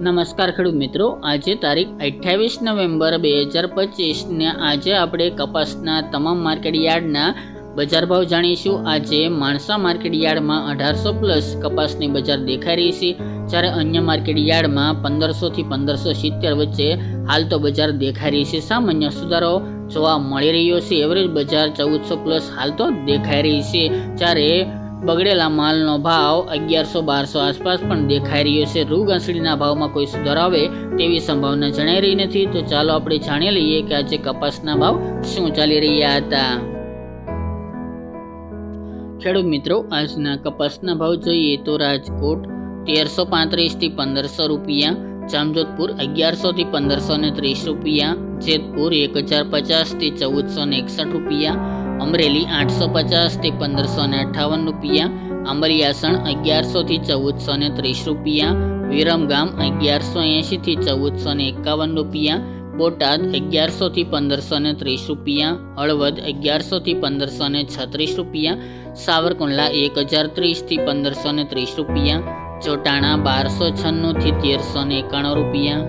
નમસ્કાર ખેડૂત મિત્રો. આજે તારીખ અઠ્યાવીસ નવેમ્બર બે હજાર પચીસને આજે આપણે કપાસના તમામ માર્કેટ યાર્ડના બજાર ભાવ જાણીશું. આજે માણસા માર્કેટ યાર્ડમાં અઢારસો પ્લસ કપાસની બજાર દેખાઈ રહી છે. જ્યારે અન્ય માર્કેટ યાર્ડમાં પંદરસોથી પંદરસો સિત્તેર વચ્ચે હાલ તો બજાર દેખાઈ રહી છે. સામાન્ય સુધારો જોવા મળી રહ્યો છે. એવરેજ બજાર ચૌદસો પ્લસ હાલ તો દેખાઈ રહી છે. જ્યારે બગડેલા માલનો ભાવ અગિયારસો બારસો આસપાસ પણ દેખાઈ રહ્યો છે. રૂ ઘસડીના ભાવમાં કોઈ સુધારો આવે તેવી સંભાવના જણાઈ રહી નથી. તો ચાલો આપણે જાણી લઈએ કે આજે કપાસના ભાવ શું ચાલી રહ્યા હતા. ખેડૂત મિત્રો, આજના કપાસના ભાવ જોઈએ તો રાજકોટ તેરસો પાંત્રીસથી પંદરસો રૂપિયા, જામજોધપુર અગિયારસોથી પંદરસો ને ત્રીસ રૂપિયા, જેતપુર એક હજાર પચાસથી ચૌદસો ને એકસઠ રૂપિયા અમરેલી આઠસો પચાસથી પંદરસો ને અઠ્ઠાવન રૂપિયા, આંબલિયાસણ અગિયારસોથી ચૌદસો ને ત્રીસ રૂપિયા, વિરમગામ અગિયારસો એંશીથી ચૌદસો ને એકાવન રૂપિયા, બોટાદ અગિયારસોથી પંદરસો ને ત્રીસ રૂપિયા, હળવદ અગિયારસોથી પંદરસો ને છત્રીસ રૂપિયા, સાવરકુંડલા એક હજાર ત્રીસથી પંદરસો ને ત્રીસ રૂપિયા, ચોટાણા બારસો છન્નુંથી તેરસો ને એકાણું રૂપિયા.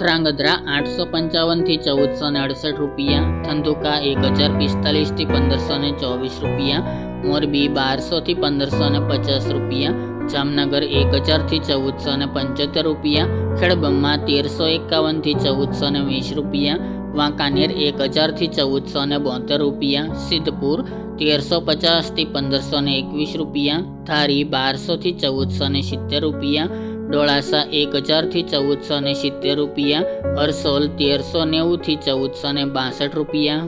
ધ્રાંગધ્રા આઠસો પંચાવનથી ચૌદસો ને અડસઠ રૂપિયા, ધંધુકા એક હજાર પિસ્તાલીસથી પંદરસો ને ચોવીસ રૂપિયા, મોરબી બારસોથી પંદરસો ને પચાસ રૂપિયા, જામનગર એક હજારથી ચૌદસો ને પંચોતેર રૂપિયા ખેડબ્રહ્મા તેરસો એકાવનથી ચૌદસો ને વીસ રૂપિયા, વાંકાનેર એક હજારથી ચૌદસો ને બોતેર રૂપિયા, સિદ્ધપુર તેરસો પચાસથી પંદરસો ને એકવીસ રૂપિયા, ધારી બારસોથી ચૌદસો ને સિત્તેર રૂપિયા ડોળાસા એક હજારથી ચૌદસો ને સિત્તેર રૂપિયા, અરસોલ તેરસો નેવુંથી ચૌદસો ને બાસઠ રૂપિયા.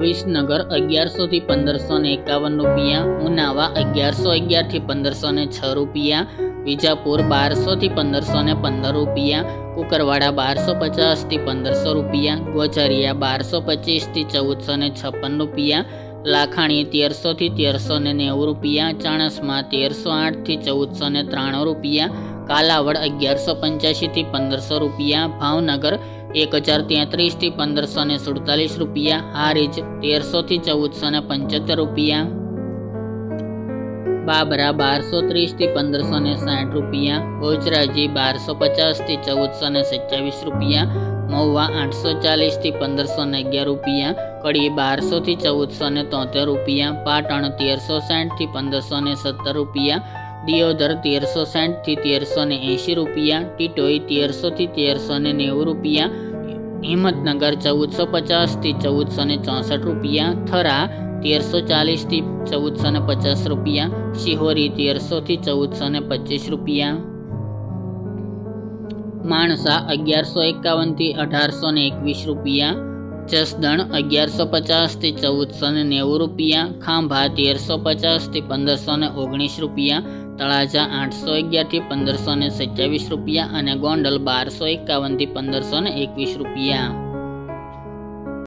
વિસનગર અગિયારસોથી પંદરસો ને એકાવન રૂપિયા, ઉનાવા અગિયારસો અગિયારથી પંદરસો ને છ રૂપિયા, વિજાપુર બારસોથી પંદરસો ને પંદર રૂપિયા, કુકરવાડા બારસો પચાસથી પંદરસો રૂપિયા ગોચરિયા બારસો પચીસથી ચૌદસો ને છપ્પન રૂપિયા લાખાણી તેરસોથી તેરસો ને નેવું રૂપિયા, ચાણસમાં તેરસો આઠથી ચૌદસો ને ત્રાણું રૂપિયા, કાલાવડ અગિયારસો પંચ્યાસીથી પંદરસો રૂપિયા, ભાવનગર એક હજાર તેત્રીસથી પંદરસો ને સુડતાલીસ રૂપિયા, હારીજ તેરસોથી ચૌદસો ને પંચોતેર રૂપિયા. બાબરા બારસો ત્રીસથી પંદરસો ને સાઠ રૂપિયા ભોજરાજી બારસો પચાસથી ચૌદસો ને સત્યાવીસ રૂપિયા મહુવા આઠસો ચાલીસથી પંદરસો ને અગિયાર રૂપિયા કડી બારસોથી ચૌદસો ને તોતેર રૂપિયા, પાટણ તેરસો સાઠથી પંદરસો ને સત્તર રૂપિયા, દિયોદર તેરસો સાઠથી તેરસો ને એંશી રૂપિયા, ટીટોઈ તેરસોથી તેરસો ને નેવું રૂપિયા, હિંમતનગર ચૌદસો પચાસથી ચૌદસો ને ચોસઠ રૂપિયા, થરા તેરસો ચાલીસથી ચૌદસો ને પચાસ રૂપિયા, શિહોરી તેરસોથી ચૌદસો ને પચીસ રૂપિયા. માણસા અગિયારસો એકાવનથી અઢારસો ને એકવીસ રૂપિયા, જસદણ અગિયારસો પચાસથી ચૌદસો ને નેવું રૂપિયા, ખાંભા તેરસો પચાસથી પંદરસો ને ઓગણીસ રૂપિયા, તળાજા આઠસો અગિયારથી પંદરસો ને સત્યાવીસ રૂપિયા અને ગોંડલ બારસો એકાવનથી પંદરસો ને એકવીસ રૂપિયા.